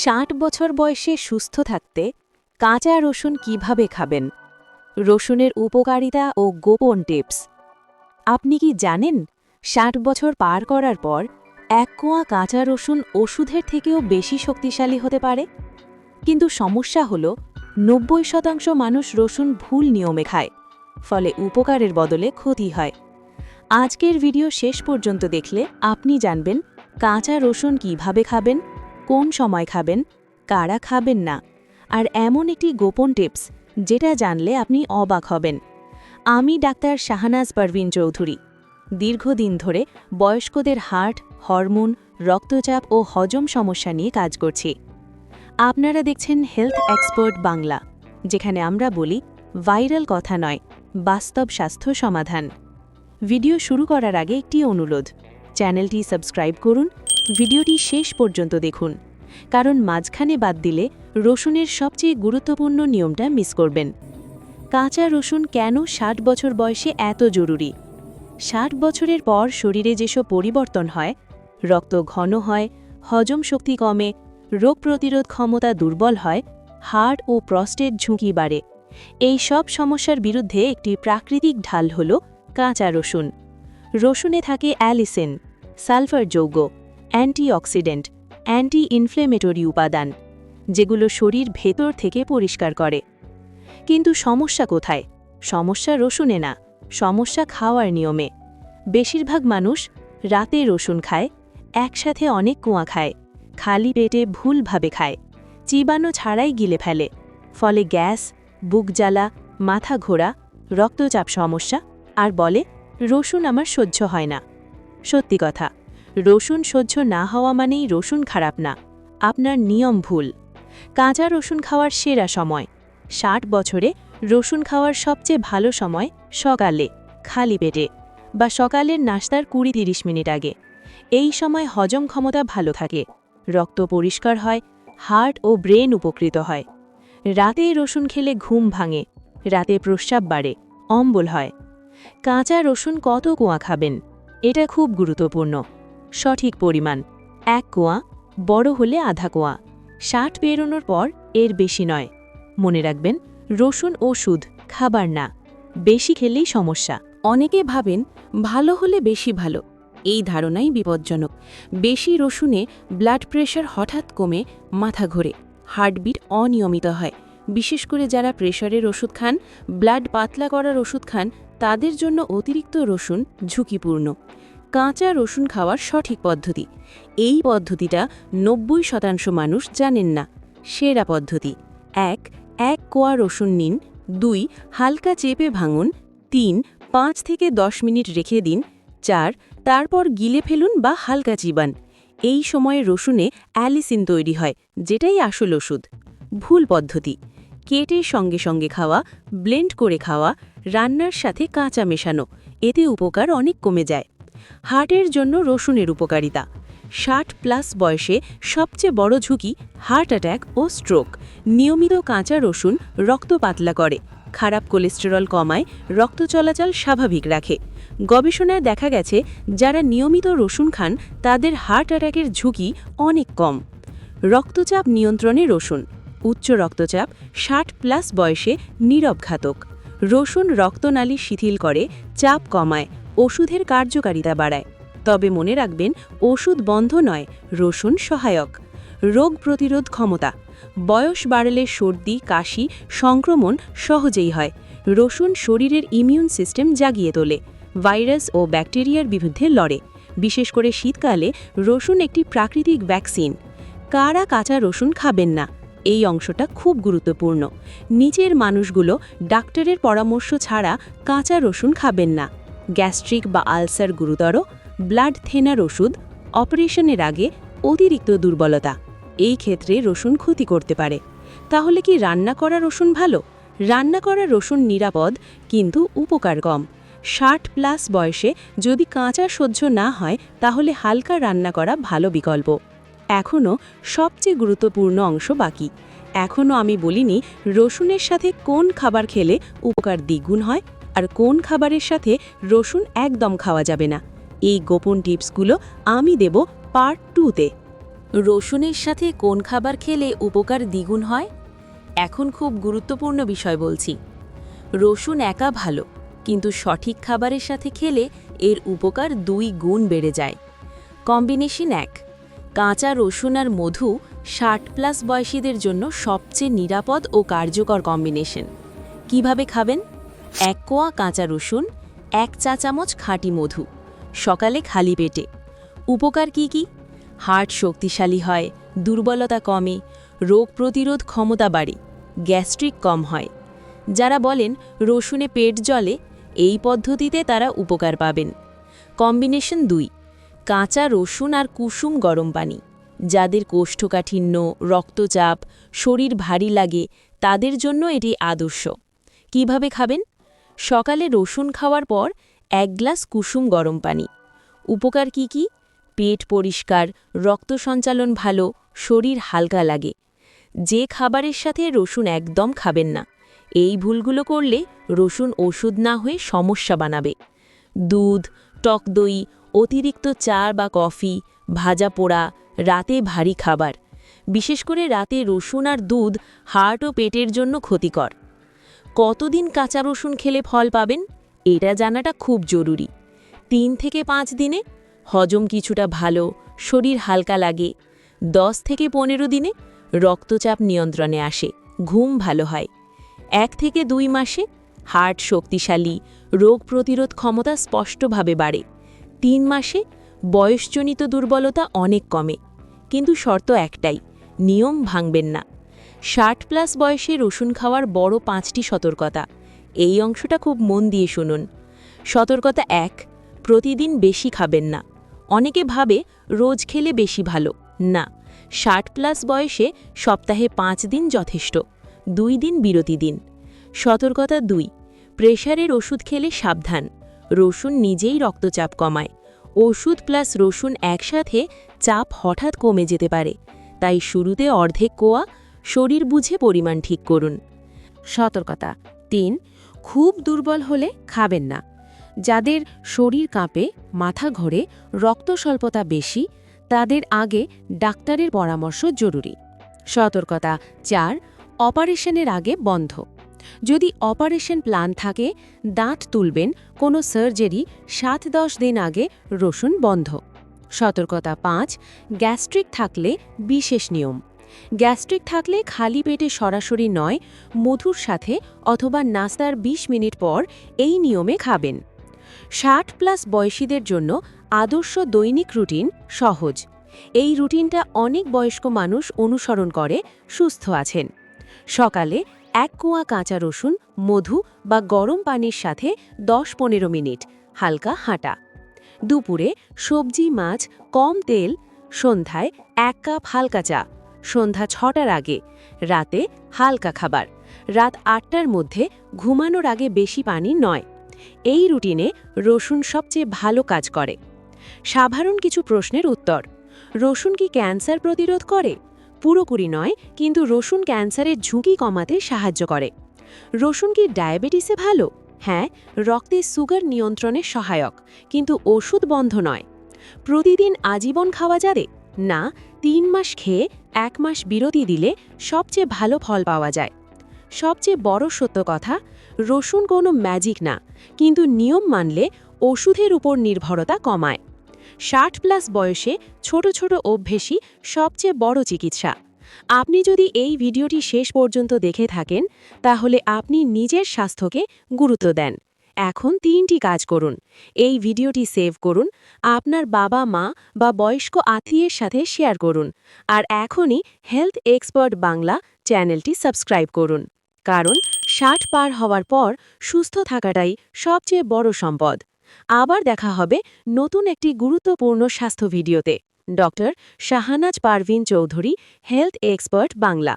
ষাট বছর বয়সে সুস্থ থাকতে কাঁচা রসুন কীভাবে খাবেন? রসুনের উপকারিতা ও গোপন টিপস। আপনি কি জানেন ষাট বছর পার করার পর এক কোয়া কাঁচা রসুন ওষুধের থেকেও বেশি শক্তিশালী হতে পারে? কিন্তু সমস্যা হল নব্বই শতাংশ মানুষ রসুন ভুল নিয়মে খায়, ফলে উপকারের বদলে ক্ষতি হয়। আজকের ভিডিও শেষ পর্যন্ত দেখলে আপনি জানবেন কাঁচা রসুন কীভাবে খাবেন কোন সময় খাবেন, কারা খাবেন না, আর এমন একটি গোপন টিপস যেটা জানলে আপনি অবাক হবেন। আমি ডাক্তার শাহনাজ পারভিন চৌধুরী। দীর্ঘদিন ধরে বয়স্কদের হার্ট, হরমোন, রক্তচাপ ও হজম সমস্যা নিয়ে কাজ করছি। আপনারা দেখছেন হেলথ এক্সপার্ট বাংলা, যেখানে আমরা বলি ভাইরাল কথা নয়, বাস্তব স্বাস্থ্য সমাধান। ভিডিও শুরু করার আগে একটি অনুরোধ, চ্যানেলটি সাবস্ক্রাইব করুন ভিডিওটি শেষ পর্যন্ত দেখুন, কারণ মাঝখানে বাদ দিলে রসুনের সবচেয়ে গুরুত্বপূর্ণ নিয়মটা মিস করবেন। কাঁচা রসুন কেন ষাট বছর বয়সে এত জরুরি? ষাট বছরের পর শরীরে যেসব পরিবর্তন হয়, রক্ত ঘন হয়, হজম শক্তি কমে, রোগ প্রতিরোধ ক্ষমতা দুর্বল হয় হার্ট ও প্রস্টেট ঝুঁকি বাড়ে। এই সব সমস্যার বিরুদ্ধে একটি প্রাকৃতিক ঢাল হল কাঁচা রসুন। রসুনে থাকে অ্যালিসিন, সালফার যৌগ। অ্যান্টিঅক্সিডেন্ট অ্যান্টি ইনফ্লেমেটরি উপাদান, যেগুলো শরীর ভেতর থেকে পরিষ্কার করে। কিন্তু সমস্যা কোথায়? সমস্যা রসুনে না, সমস্যা খাওয়ার নিয়মে। বেশিরভাগ মানুষ রাতে রসুন খায়, একসাথে অনেক কুয়া খায়, খালি পেটে ভুলভাবে খায় চিবানো ছাড়াই গিলে ফেলে। ফলে গ্যাস, বুক জ্বালা, মাথা ঘোরা, রক্তচাপ সমস্যা, আর বলে, রসুন আমার সহ্য হয় না। সত্যি কথা। রসুন সহ্য না হওয়া মানেই রসুন খারাপ না। আপনার নিয়ম ভুল। কাঁচা রসুন খাওয়ার সেরা সময়। ষাট বছরে রসুন খাওয়ার সবচেয়ে ভালো সময় সকালে, খালি পেটে, বা সকালের নাস্তার কুড়ি তিরিশ মিনিট আগে। এই সময় হজম ক্ষমতা ভালো থাকে। রক্ত পরিষ্কার হয়, হার্ট ও ব্রেন উপকৃত হয়। রাতে রসুন খেলে ঘুম ভাঙে, রাতে প্রস্রাব বাড়ে, অম্বল হয়। কাঁচা রসুন কত কোয়া খাবেন? এটা খুব গুরুত্বপূর্ণ। সঠিক পরিমাণ। এক কোয়া, বড় হলে আধা কোয়া। ষাট পেরোনোর পর এর বেশি নয়। মনে রাখবেন, রসুন ওষুধ খাবার না। বেশি খেলেই সমস্যা। অনেকে ভাবেন, ভালো হলে বেশি ভালো। এই ধারণাই বিপজ্জনক। বেশি রসুনে ব্লাড প্রেশার হঠাৎ কমে মাথা ঘোরে। হার্টবিট অনিয়মিত হয়। বিশেষ করে যারা প্রেশারের ওষুধ খান, ব্লাড পাতলা করার ওষুধ খান, তাদের জন্য অতিরিক্ত রসুন ঝুঁকিপূর্ণ। কাঁচা রসুন খাওয়ার সঠিক পদ্ধতি। এই পদ্ধতিটা নব্বই শতাংশ মানুষ জানেন না। সেরা পদ্ধতি। এক এক কোয়া রসুন নিন। দুই, হালকা চেপে ভাঙুন। তিন, পাঁচ থেকে দশ মিনিট রেখে দিন। চার, তারপর গিলে ফেলুন বা হালকা চিবান। এই সময়ে রসুনে অ্যালিসিন তৈরি হয়, যেটাই আসল ওষুধ। ভুল পদ্ধতি। কেটে সঙ্গে সঙ্গে খাওয়া, ব্লেন্ড করে খাওয়া, রান্নার সাথে কাঁচা মেশানো, এতে উপকার অনেক কমে যায়। হার্টের জন্য রসুনের উপকারিতা। ষাট প্লাস বয়সে সবচেয়ে বড় ঝুঁকি হার্ট অ্যাট্যাক ও স্ট্রোক। নিয়মিত কাঁচা রসুন রক্ত পাতলা করে। খারাপ কোলেস্টেরল কমায়, রক্ত চলাচল স্বাভাবিক রাখে। গবেষণায় দেখা গেছে, যারা নিয়মিত রসুন খান, তাদের হার্ট অ্যাটাকের ঝুঁকি অনেক কম। রক্তচাপ নিয়ন্ত্রণে রসুন। উচ্চ রক্তচাপ, ষাট প্লাস বয়সে নীরব ঘাতক। রসুন রক্তনালী শিথিল করে, চাপ কমায় ওষুধের কার্যকারিতা বাড়ায়। তবে মনে রাখবেন, ওষুধ বন্ধ নয়, রসুন সহায়ক। রোগ প্রতিরোধ ক্ষমতা। বয়স বাড়লে সর্দি, কাশি, সংক্রমণ সহজেই হয়। রসুন শরীরের ইমিউন সিস্টেম জাগিয়ে তোলে। ভাইরাস ও ব্যাকটেরিয়ার বিরুদ্ধে লড়ে। বিশেষ করে শীতকালে রসুন একটি প্রাকৃতিক ভ্যাকসিন। কারা কাঁচা রসুন খাবেন না? এই অংশটা খুব গুরুত্বপূর্ণ। নিচের মানুষগুলো ডাক্তারের পরামর্শ ছাড়া কাঁচা রসুন খাবেন না। গ্যাস্ট্রিক বা আলসার গুরুতর, ব্লাড থেনার ওষুধ, অপারেশনের আগে অতিরিক্ত দুর্বলতা। এই ক্ষেত্রে রসুন ক্ষতি করতে পারে। তাহলে কি রান্না করা রসুন ভালো? রান্না করা রসুন নিরাপদ, কিন্তু উপকার কম। ষাট প্লাস বয়সে যদি কাঁচা সহ্য না হয়, তাহলে হালকা রান্না করা ভালো বিকল্প। এখনও সবচেয়ে গুরুত্বপূর্ণ অংশ বাকি। এখনও আমি বলিনি রসুনের সাথে কোন খাবার খেলে উপকার দ্বিগুণ হয়। আর কোন খাবারের সাথে রসুন একদম খাওয়া যাবে না। এই গোপন টিপসগুলো আমি দেব পার্ট টুতে। রসুনের সাথে কোন খাবার খেলে উপকার দ্বিগুণ হয়? এখন খুব গুরুত্বপূর্ণ বিষয় বলছি। রসুন একা ভালো, কিন্তু সঠিক খাবারের সাথে খেলে এর উপকার দুই গুণ বেড়ে যায়। কম্বিনেশন এক, কাঁচা রসুন আর মধু ষাট প্লাস বয়সীদের জন্য সবচেয়ে নিরাপদ ও কার্যকর কম্বিনেশন। কীভাবে খাবেন? এক কোয়া কাঁচা রসুন, এক চা চামচ খাঁটি মধু, সকালে খালি পেটে। উপকার কি কি? হার্ট শক্তিশালী হয়, দুর্বলতা কমে, রোগ প্রতিরোধ ক্ষমতা বাড়ে, গ্যাস্ট্রিক কম হয়। যারা বলেন রসুনে পেট জলে এই পদ্ধতিতে তারা উপকার পাবেন। কম্বিনেশন দুই, কাঁচা রসুন আর কুসুম গরম পানি। যাদের কোষ্ঠকাঠিন্য, রক্তচাপ, শরীর ভারী লাগে, তাদের জন্য এটি আদর্শ। কীভাবে খাবেন? সকালে রসুন খাওয়ার পর এক গ্লাস কুসুম গরম পানি। উপকার কি কি? পেট পরিষ্কার, রক্ত সঞ্চালন ভালো, শরীর হালকা লাগে। যে খাবারের সাথে রসুন একদম খাবেন না, এই ভুলগুলো করলে রসুন ওষুধ না হয়ে সমস্যা বানাবে। দুধ, টক দই, অতিরিক্ত চা বা কফি, ভাজা পোড়া, রাতে ভারী খাবার। বিশেষ করে রাতে রসুন আর দুধ হার্ট ও পেটের জন্য ক্ষতিকর। কতদিন কাঁচা রসুন খেলে ফল পাবেন? এটা জানাটা খুব জরুরি। তিন থেকে পাঁচ দিনে? হজম কিছুটা ভালো, শরীর হালকা লাগে। দশ থেকে পনেরো দিনে? রক্তচাপ নিয়ন্ত্রণে আসে, ঘুম ভালো হয়। এক থেকে দুই মাসে? হার্ট শক্তিশালী, রোগ প্রতিরোধ ক্ষমতা স্পষ্টভাবে বাড়ে। তিন মাসে? বয়সজনিত দুর্বলতা অনেক কমে। কিন্তু শর্ত একটাই, নিয়ম ভাঙবেন না। ষাট প্লাস বয়সে রসুন খাওয়ার বড় পাঁচটি সতর্কতা। এই অংশটা খুব মন দিয়ে শুনুন। সতর্কতা এক, প্রতিদিন বেশি খাবেন না। অনেকে ভাবে রোজ খেলে বেশি ভালো। না, ষাট প্লাস বয়সে সপ্তাহে পাঁচ দিন যথেষ্ট। দুই দিন বিরতি দিন। সতর্কতা দুই, প্রেশারের ওষুধ খেলে সাবধান। রসুন নিজেই রক্তচাপ কমায়। ওষুধ প্লাস রসুন একসাথে চাপ হঠাৎ কমে যেতে পারে। তাই শুরুতে অর্ধেক কোয়া শরীর বুঝে পরিমাণ ঠিক করুন। সতর্কতা। তিন, খুব দুর্বল হলে খাবেন না। যাদের শরীর কাঁপে, মাথা ঘরে, রক্ত স্বল্পতা বেশি, তাদের আগে ডাক্তারের পরামর্শ জরুরি। সতর্কতা। চার, অপারেশনের আগে বন্ধ। যদি অপারেশন প্ল্যান থাকে, দাঁত তুলবেন, কোনো সার্জারি, সাত দশ দিন আগে রসুন বন্ধ। সতর্কতা। পাঁচ, গ্যাস্ট্রিক থাকলে বিশেষ নিয়ম। গ্যাস্ট্রিক থাকলে খালি পেটে সরাসরি নয়, মধুর সাথে অথবা নাস্তার ২০ মিনিট পর এই নিয়মে খাবেন। ষাট প্লাস বয়সীদের জন্য আদর্শ দৈনিক রুটিন সহজ। এই রুটিনটা অনেক বয়স্ক মানুষ অনুসরণ করে, সুস্থ আছেন। সকালে এক কুয়া কাঁচা রসুন, মধু বা গরম পানির সাথে দশ পনেরো মিনিট হালকা হাঁটা। দুপুরে সবজি, মাছ, কম তেল, সন্ধ্যায় এক কাপ হালকা চা সন্ধ্যা ছটার আগে, রাতে হালকা খাবার, রাত আটটার মধ্যে ঘুমানোর আগে বেশি পানি নয়। এই রুটিনে রসুন সবচেয়ে ভালো কাজ করে। সাধারণ কিছু প্রশ্নের উত্তর, রসুন কি ক্যান্সার প্রতিরোধ করে? পুরোপুরি নয়, কিন্তু রসুন ক্যান্সারের ঝুঁকি কমাতে সাহায্য করে। রসুন কি ডায়াবেটিসে ভালো? হ্যাঁ রক্তে সুগার নিয়ন্ত্রণে সহায়ক, কিন্তু ওষুধ বন্ধ নয়। প্রতিদিন আজীবন খাওয়া যাবে? না, তিন মাস খেয়ে এক মাস বিরতি দিলে সবচেয়ে ভালো ফল পাওয়া যায়। সবচেয়ে বড় সত্য কথা, রসুন কোনো ম্যাজিক না, কিন্তু নিয়ম মানলে ওষুধের উপর নির্ভরতা কমায়। ষাট প্লাস বয়সে ছোট ছোট অভ্যেসই সবচেয়ে বড় চিকিৎসা। আপনি যদি এই ভিডিওটি শেষ পর্যন্ত দেখে থাকেন, তাহলে আপনি নিজের স্বাস্থ্যকে গুরুত্ব দেন। এখন তিনটি কাজ করুন। এই ভিডিওটি সেভ করুন, আপনার বাবা মা বা বয়স্ক আত্মীয়ের সাথে শেয়ার করুন, আর এখনই হেলথ এক্সপার্ট বাংলা চ্যানেলটি সাবস্ক্রাইব করুন, কারণ ষাট পার হওয়ার পর সুস্থ থাকাটাই সবচেয়ে বড় সম্পদ। আবার দেখা হবে নতুন একটি গুরুত্বপূর্ণ স্বাস্থ্য ভিডিওতে। Doctor Shahanaz Parvin Chowdhury, health expert Bangla.